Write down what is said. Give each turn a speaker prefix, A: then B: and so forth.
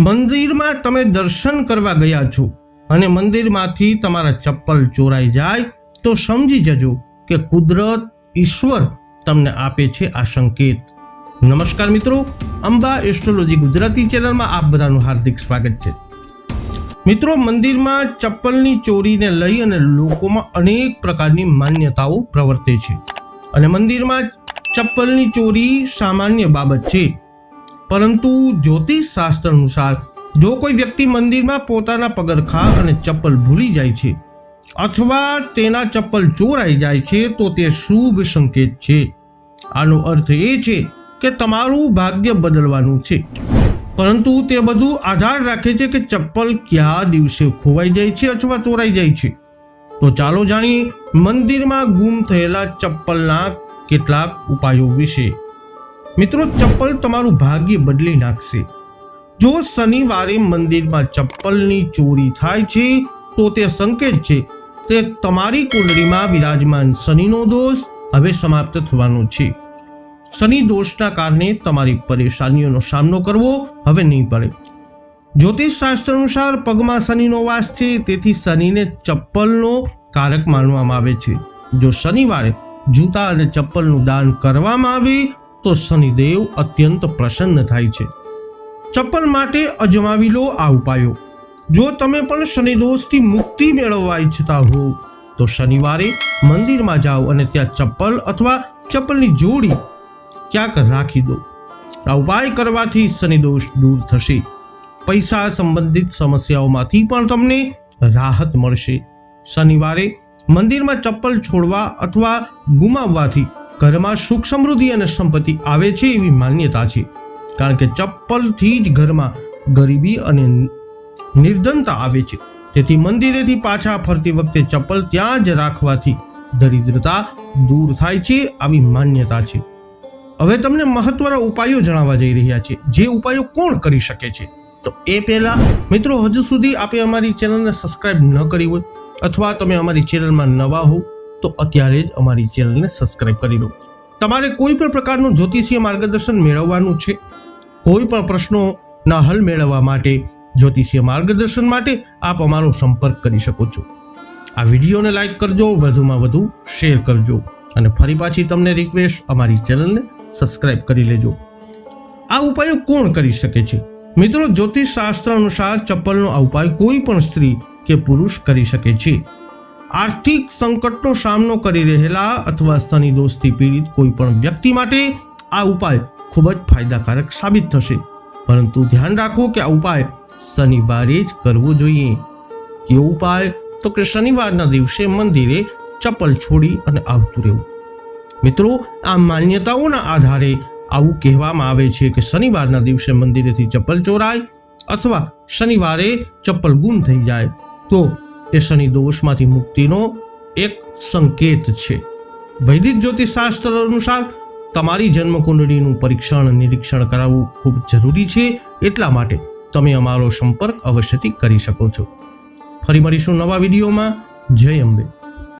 A: મંદિરમાં તમે દર્શન કરવા ગયા છો અને મંદિરમાંથી તમારા ચપ્પલ ચોરાઈ જાય તો સમજી જજો કે કુદરત ઈશ્વર તમને આપે છે આ સંકેત. નમસ્કાર મિત્રો, અંબા એસ્ટ્રોલોજી ગુજરાતી ચેનલમાં આપ બધાનું હાર્દિક સ્વાગત છે. મિત્રો, મંદિરમાં ચપ્પલની ચોરીને લઈ અને લોકોમાં અનેક પ્રકારની માન્યતાઓ પ્રવર્તે છે. અને મંદિરમાં ચપ્પલની ચોરી સામાન્ય બાબત છે. પરંતુ જ્યોતિષ શાસ્ત્ર અનુસાર જો કોઈ વ્યક્તિ મંદિરમાં પોતાના પગરખા અને ચપ્પલ ભૂલી જાય છે, અથવા તેના ચપ્પલ ચોરાઈ જાય છે, તો તે શુભ સંકેત છે. આનો અર્થ એ છે કે તમારું ભાગ્ય બદલવાનું છે. પરંતુ તે બધું આધાર રાખે છે કે ચપ્પલ કયા દિવસે ખોવાઈ જાય છે અથવા ચોરાઈ જાય છે. તો ચાલો જાણીએ, મંદિરમાં ગુમ થયેલા ચપ્પલના કેટલાક ઉપાયો વિશે. મિત્રો, ચપ્પલ તમારું ભાગ્ય બદલી નાખશે. જો શનિવારે મંદિરમાં ચપ્પલની ચોરી થાય છે, તો તે સંકેત છે તે તમારી કુંડળીમાં વિરાજમાન શનિનો દોષ હવે સમાપ્ત થવાનો છે. શનિ દોષના કારણે તમારી પરેશાનીઓનો સામનો કરવો હવે નહીં પડે. જ્યોતિષ શાસ્ત્ર અનુસાર પગમાં શનિનો વાસ છે, તેથી શનિને ચપ્પલનો કારક માનવામાં આવે છે. જો શનિવારે જૂતા અને ચપ્પલનું દાન કરવામાં આવે તો શનિદેવ અત્યંત પ્રસન્ન થાય છે. ચપ્પલ માટે અજમાવી લો આ ઉપાયો. જો તમે પણ શનિદોષથી મુક્તિ મેળવવા ઈચ્છતા હો, તો શનિવારે મંદિરમાં જાઓ અને ત્યાં ચપ્પલ અથવા ચપ્પલની જોડી ક્યાંક રાખી દો. આ ઉપાય કરવાથી શનિદોષ દૂર થશે. પૈસા સંબંધિત સમસ્યાઓમાંથી પણ તમને રાહત મળશે. શનિવારે મંદિરમાં ચપ્પલ છોડવા અથવા ગુમાવવાથી ઘરમાં સુખ સમૃદ્ધિ અને સંપત્તિ આવે છે એવી માન્યતા છે. કારણ કે ચપ્પલથી જ ઘરમાં ગરીબી અને નિર્ધનતા આવે છે. તેથી મંદિરેથી પાછા ફરતી વખતે ચપ્પલ ત્યાં જ રાખવાથી દરિદ્રતા દૂર થાય છે આવી માન્યતા છે. હવે તમને મહત્વના ઉપાયો જણાવવા જઈ રહ્યા છે. જે ઉપાયો કોણ કરી શકે છે? તો એ પહેલા, મિત્રો, હજુ સુધી આપે અમારી ચેનલને સબસ્ક્રાઇબ ન કરી હોય અથવા તમે અમારી ચેનલમાં નવા હો તો અત્યારે જ અમારી ચેનલને સબસ્ક્રાઇબ કરી લો. તમારે કોઈ પણ પ્રકારનું જ્યોતિષીય માર્ગદર્શન મેળવવાનું છે, કોઈ પણ પ્રશ્નોના હલ મેળવવા માટે જ્યોતિષીય માર્ગદર્શન માટે આપ અમારો સંપર્ક કરી શકો છો. આ વિડીયોને લાઈક કરજો, વધુમાં વધુ શેર કરજો અને ફરી પાછી તમને રિક્વેસ્ટ અમારી ચેનલને સબસ્ક્રાઇબ કરી લેજો. આ ઉપાયો કોણ કરી શકે છે? મિત્રો, જ્યોતિષ શાસ્ત્ર અનુસાર ચપ્પલનો આ ઉપાય કોઈ પણ સ્ત્રી કે પુરુષ કરી શકે છે. આર્થિક સંકટનો સામનો કરી રહેલા અથવા શનિ દોષથી પીડિત કોઈ પણ વ્યક્તિ માટે આ ઉપાય ખૂબ જ ફાયદાકારક સાબિત થશે. પરંતુ ધ્યાન રાખો કે આ ઉપાય શનિવારે જ કરવો જોઈએ. કેવો ઉપાય? તો કે શનિવારના દિવસે મંદિરે ચપ્પલ છોડી અને આવતું રહેવું. મિત્રો, આ માન્યતાઓના આધારે આવું કહેવામાં આવે છે કે શનિવારના દિવસે મંદિરેથી ચપ્પલ ચોરાય અથવા શનિવારે ચપ્પલ ગુમ થઈ જાય. તો એ શનિ દોષમાંથી મુક્તિનો એક સંકેત છે. વૈદિક જ્યોતિષશાસ્ત્ર અનુસાર તમારી જન્મકુંડળીનું પરીક્ષણ નિરીક્ષણ કરાવવું ખૂબ જરૂરી છે, એટલા માટે તમે અમારો સંપર્ક અવશ્યથી કરી શકો છો. ફરી મળીશું નવા વિડીયોમાં. જય અંબે.